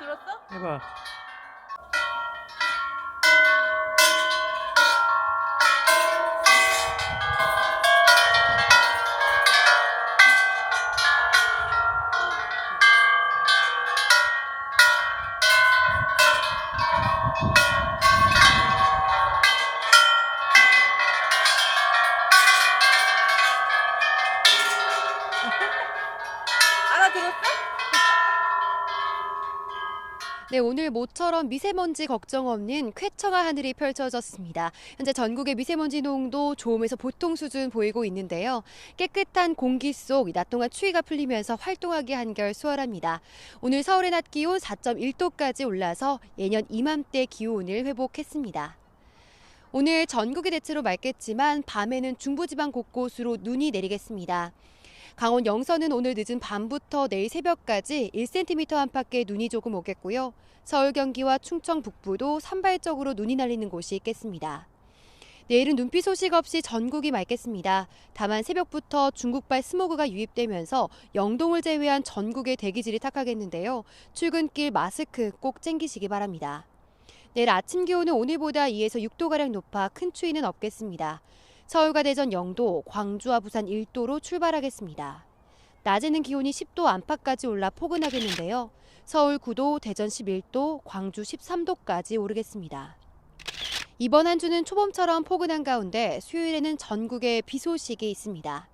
들었어? 해봐. 알아들었어? 네, 오늘 모처럼 미세먼지 걱정 없는 쾌청한 하늘이 펼쳐졌습니다. 현재 전국의 미세먼지 농도 좋음에서 보통 수준 보이고 있는데요. 깨끗한 공기 속 낮 동안 추위가 풀리면서 활동하기 한결 수월합니다. 오늘 서울의 낮 기온 4.1도까지 올라서 예년 이맘때 기온을 회복했습니다. 오늘 전국이 대체로 맑겠지만 밤에는 중부지방 곳곳으로 눈이 내리겠습니다. 강원 영서는 오늘 늦은 밤부터 내일 새벽까지 1cm 안팎의 눈이 조금 오겠고요. 서울 경기와 충청 북부도 산발적으로 눈이 날리는 곳이 있겠습니다. 내일은 눈비 소식 없이 전국이 맑겠습니다. 다만 새벽부터 중국발 스모그가 유입되면서 영동을 제외한 전국의 대기질이 탁하겠는데요. 출근길 마스크 꼭 챙기시기 바랍니다. 내일 아침 기온은 오늘보다 2에서 6도가량 높아 큰 추위는 없겠습니다. 서울과 대전 0도, 광주와 부산 1도로 출발하겠습니다. 낮에는 기온이 10도 안팎까지 올라 포근하겠는데요. 서울 9도, 대전 11도, 광주 13도까지 오르겠습니다. 이번 한 주는 초봄처럼 포근한 가운데 수요일에는 전국에 비 소식이 있습니다.